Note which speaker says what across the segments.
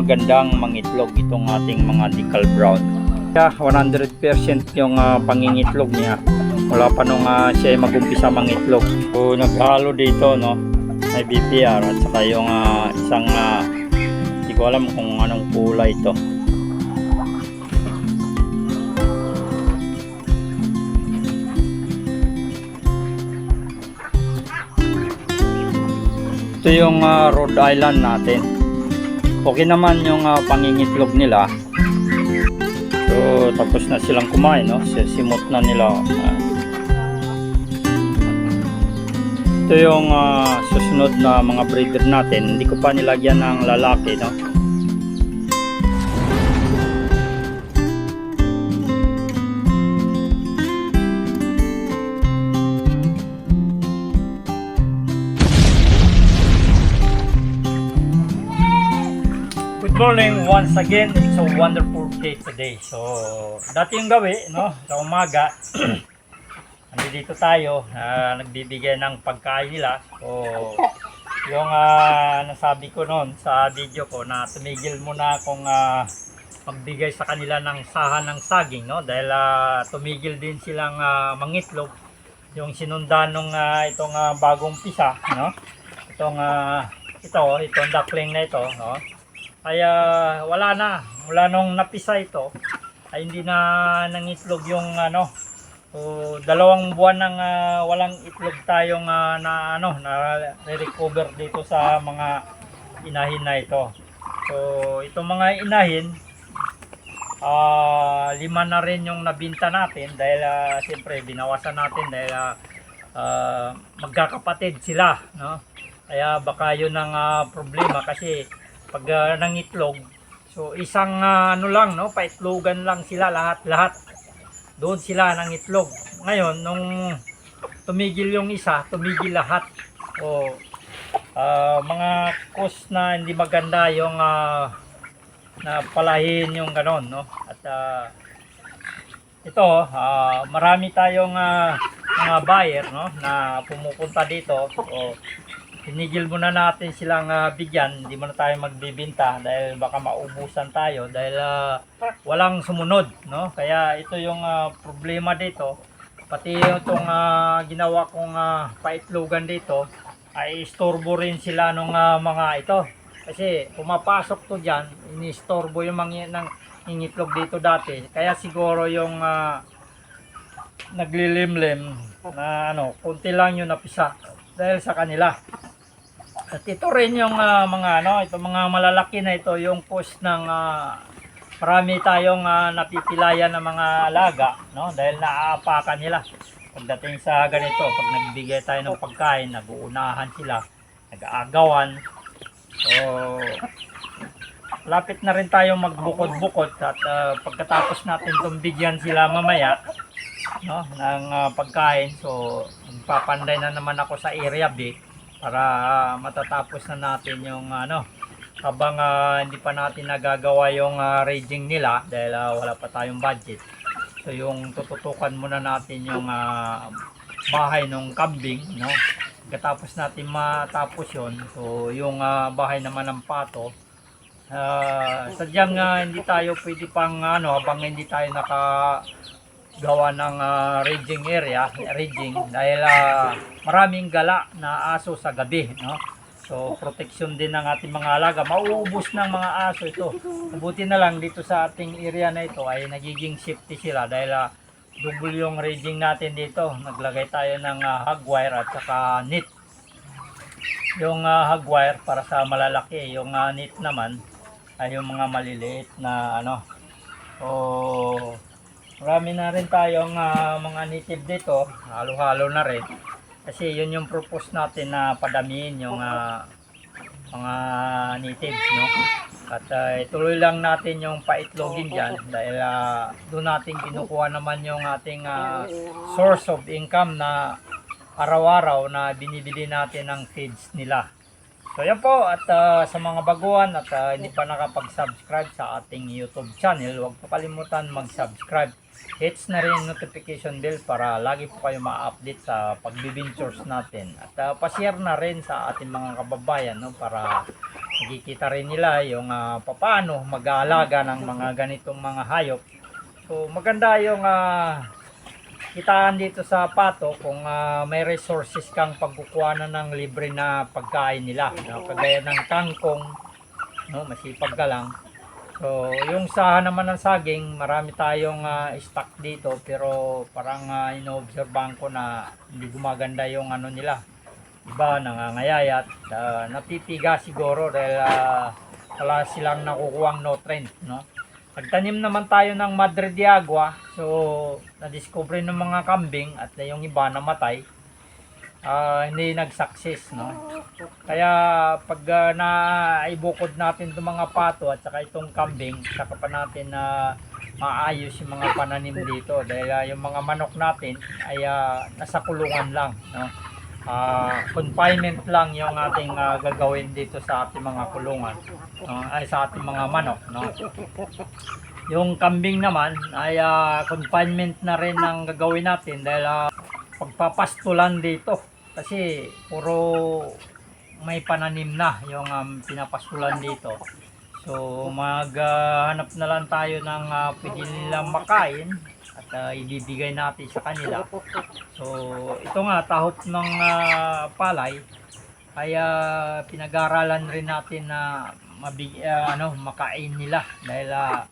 Speaker 1: Magandang mangitlog itong ating mga decal brown. Yeah, 100% yung ah, pangingitlog niya. Wala pa nung ah, siya mag-umpisa mangitlog. So, naghalo dito, no? May BPR at saka yung ah, isang ah, hindi ko alam kung anong kulay ito. Ito yung ah, Rhode Island natin. Okay naman yung ah, pangingitlog nila. So, tapos na silang kumain, no? Si- Simot na nila. ah. ito yung ah, susunod na mga breeder natin. Hindi ko pa nilagyan ng lalaki, no? Morning once again. It's a wonderful day today. So, dati yung gawi, no? Sa umaga, nandito tayo, ah, nagbibigay ng pagkain nila. So, yung ah, nasabi ko noon sa video ko na tumigil muna akong ah, magbigay sa kanila ng sahan ng saging, no? Dahil ah, tumigil din silang ah, mangitlog. Yung sinundan nung ah, itong ah, bagong pisa, no? Itong ah, ito, itong duckling na ito, no? Kaya wala na. Mula nung napisa ito, ay hindi na nangitlog yung ano. So, dalawang buwan nang ah, walang itlog tayong ah, na ano na recover dito sa mga inahin na ito. So, itong mga inahin ah lima na rin yung nabinta natin dahil ah, siyempre binawasan natin dahil ah, ah, magkakapatid sila, no? Kaya baka yun ang ah, problema kasi pag uh, nangitlog, so isang ah, ano lang, no, paitlogan lang sila lahat-lahat. Doon sila nangitlog. Ngayon, nung tumigil yung isa, tumigil lahat. O ah, mga cause na hindi maganda yung ah, na palahin yung ganon, no? At ah, ito, ah, marami tayong ah, mga buyer, no, na pumupunta dito. O tinigil muna natin silang ah, bigyan, hindi muna tayo magbibinta dahil baka maubusan tayo dahil ah, walang sumunod, no? Kaya ito yung ah, problema dito. Pati itong ah, ginawa kong ah, paitlogan dito ay istorbo rin sila nung ah, mga ito. Kasi pumapasok to diyan, inistorbo yung mga ng ingitlog dito dati. Kaya siguro yung ah, naglilimlim na ano, kunti lang yung napisa dahil sa kanila. At ito rin yung ah, mga ano, ito mga malalaki na ito yung post ng ah, marami tayong ah, napipilayan ng mga alaga, no? Dahil naaapakan nila. Pagdating sa ganito, pag nagbigay tayo ng pagkain, nag-uunahan sila, nag-aagawan. So, lapit na rin tayo magbukod-bukod at ah, pagkatapos natin itong bigyan sila mamaya, no, ng ah, pagkain. So, magpapanday na naman ako sa area B para matatapos na natin yung ano habang ah, hindi pa natin nagagawa yung ah, raging nila dahil ah, wala pa tayong budget. So yung tututukan muna natin yung ah, bahay ng kambing, no? Pagkatapos natin matapos yon, so yung ah, bahay naman ng pato, ah, sadyang ah, hindi tayo pwede pang ano habang hindi tayo naka gawa ng ah, raging area, raging dahil ah, maraming gala na aso sa gabi, no? So, protection din ng ating mga alaga. Mauubos ng mga aso ito. Mabuti na lang dito sa ating area na ito ay nagiging safety sila dahil ah, double yung raging natin dito. Naglagay tayo ng ah, hog wire at saka net. Yung ah, hog wire para sa malalaki, yung ah, net naman ay yung mga maliliit na ano. So, marami na rin tayong ah, mga native dito. Halo-halo na rin. Kasi yun yung purpose natin na padamihin yung ah, mga native, no? At ah, ituloy lang natin yung paitlogin dyan dahil ah, doon natin kinukuha naman yung ating ah, source of income na araw-araw na binibili natin ng feeds nila. So yan po at ah, sa mga baguhan at ah, hindi pa nakapag-subscribe sa ating YouTube channel, huwag po kalimutan mag-subscribe. Hits na rin notification bell para lagi po kayo ma-update sa pagbibintures natin. At ah, pa-share na rin sa ating mga kababayan no, para nakikita rin nila yung ah, papaano mag-aalaga ng mga ganitong mga hayop. So maganda yung ah, kitaan dito sa pato kung ah, may resources kang pagkukuha ng libre na pagkain nila. No? Kagaya ng kangkong, no? masipag ka lang. So, yung sa naman ng saging, marami tayong ah, stock dito pero parang uh, ino-obserbahan ko na hindi gumaganda yung ano nila. Iba nangangayayat, uh, napipiga siguro dahil ah, wala silang nakukuhang nutrient, no? Nagtanim naman tayo ng Madre de Agua. So, na-discover ng mga kambing at yung iba namatay. Ah, hindi nag-success, no? Kaya pag uh, naibukod natin itong mga pato at saka itong kambing, saka pa natin na maayos yung mga pananim dito dahil ah, yung mga manok natin ay ah, nasa kulungan lang, no? Ah, confinement lang yung ating ah, gagawin dito sa ating mga kulungan, no? ay sa ating mga manok, no? Yung kambing naman ay ah, confinement na rin ang gagawin natin dahil ah, pagpapastulan dito kasi puro may pananim na yung um, pinapastulan dito. So maghanap na lang tayo ng ah, pwede nilang makain at ah, ibibigay natin sa kanila. So ito nga tahop ng ah, palay ay ah, pinag-aralan rin natin na mabig ah, ano makain nila dahil ah,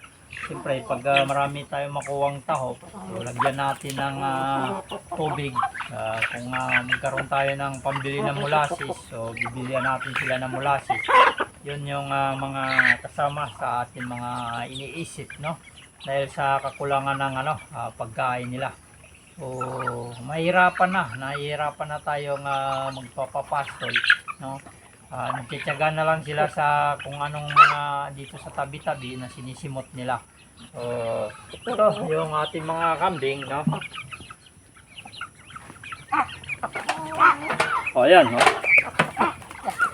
Speaker 1: Siyempre, pag ah, marami tayong makuwang tahop, so, lagyan natin ng ah, tubig. Ah, kung ah, magkaroon tayo ng pambili ng molasses, so bibilihan natin sila ng molasses. Yun yung ah, mga kasama sa ating mga iniisip, no? Dahil sa kakulangan ng ano, ah, pagkain nila. So, mahirapan na, nahihirapan na tayong ah, magpapapastol, no? Nagtityaga na lang sila sa kung anong mga dito sa tabi-tabi na sinisimot nila. So, ito yung ating mga kambing, no? O, ayan, no?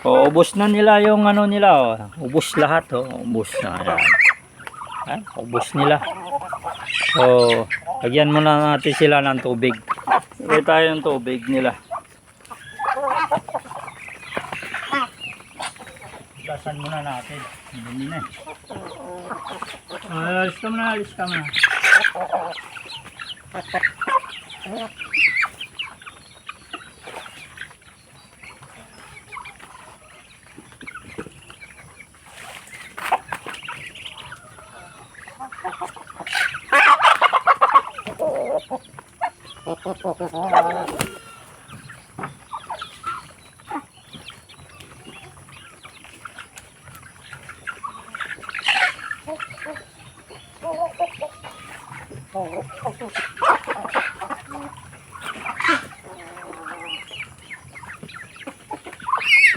Speaker 1: O, ubos na nila yung ano nila, o. Ubos lahat, o. Ubos na, ayan. Ayan, ubos nila. So, lagyan muna natin sila ng tubig. Lagyan tayo ng tubig nila. Gasan muna natin. Hindi na. Ah, alis ka muna, alis ka muna.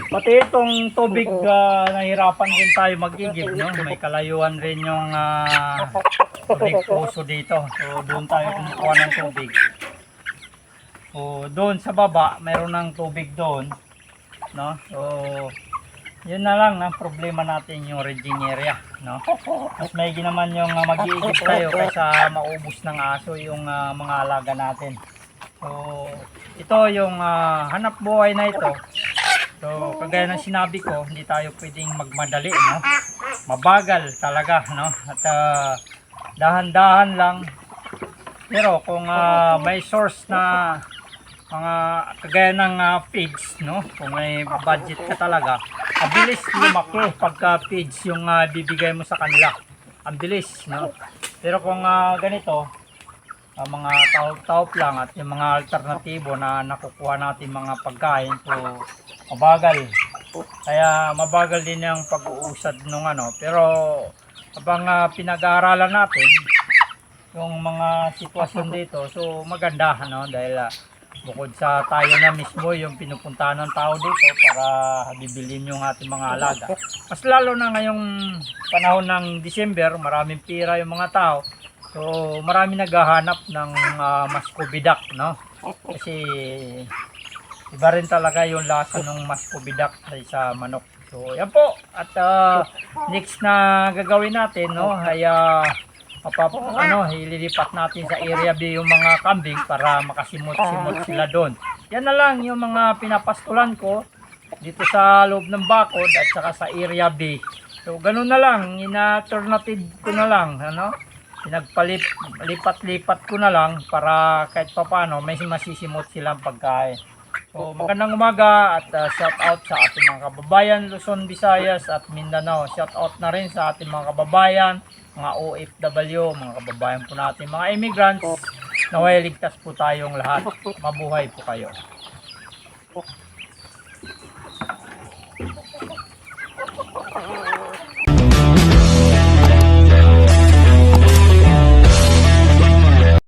Speaker 1: Pati itong tubig, ah, nahirapan din tayo magigib, no? May kalayuan rin yung uh, puso dito. So, doon tayo kumukuha ng tubig. So, doon sa baba, mayroon ng tubig doon, no? So, yun na lang ang problema natin yung raging area, no? Mas may naman yung uh, mag-iigib tayo kaysa maubos ng aso yung ah, mga alaga natin. So, ito yung ah, hanap buhay na ito. So, kagaya ng sinabi ko, hindi tayo pwedeng magmadali, no? Mabagal talaga, no? At ah, dahan-dahan lang. Pero kung ah, may source na mga kagaya ng ah, feeds, no? Kung may budget ka talaga, ang bilis lumaki pagka feeds yung ah, bibigay mo sa kanila. Ang bilis, no? Pero kung ah, ganito, ang mga tahop-tahop lang at yung mga alternatibo na nakukuha natin mga pagkain so mabagal kaya mabagal din yung pag-uusad nung ano pero habang ah, pinag-aaralan natin yung mga sitwasyon dito so maganda ano dahil ah, bukod sa tayo na mismo yung pinupuntahan ng tao dito para bibilin yung ating mga alaga mas lalo na ngayong panahon ng December maraming pira yung mga tao So, marami naghahanap ng uh, mas kubidak, no? Kasi iba rin talaga yung lasa ng mascovidac sa manok. So, yan po. At ah, next na gagawin natin, no, ay ah, mapap- ano, ililipat natin sa area B yung mga kambing para makasimot-simot sila doon. Yan na lang yung mga pinapastulan ko dito sa loob ng bakod at saka sa area B. So, ganun na lang. Ina-alternative ko na lang, ano? Pinagpalip, lipat-lipat ko na lang para kahit papano may masisimot silang pagkain. So, magandang umaga at uh, shout out sa ating mga kababayan Luzon, Visayas at Mindanao. Shout out na rin sa ating mga kababayan, mga OFW, mga kababayan po natin, mga immigrants. Naway ligtas po tayong lahat. Mabuhay po kayo. Oh.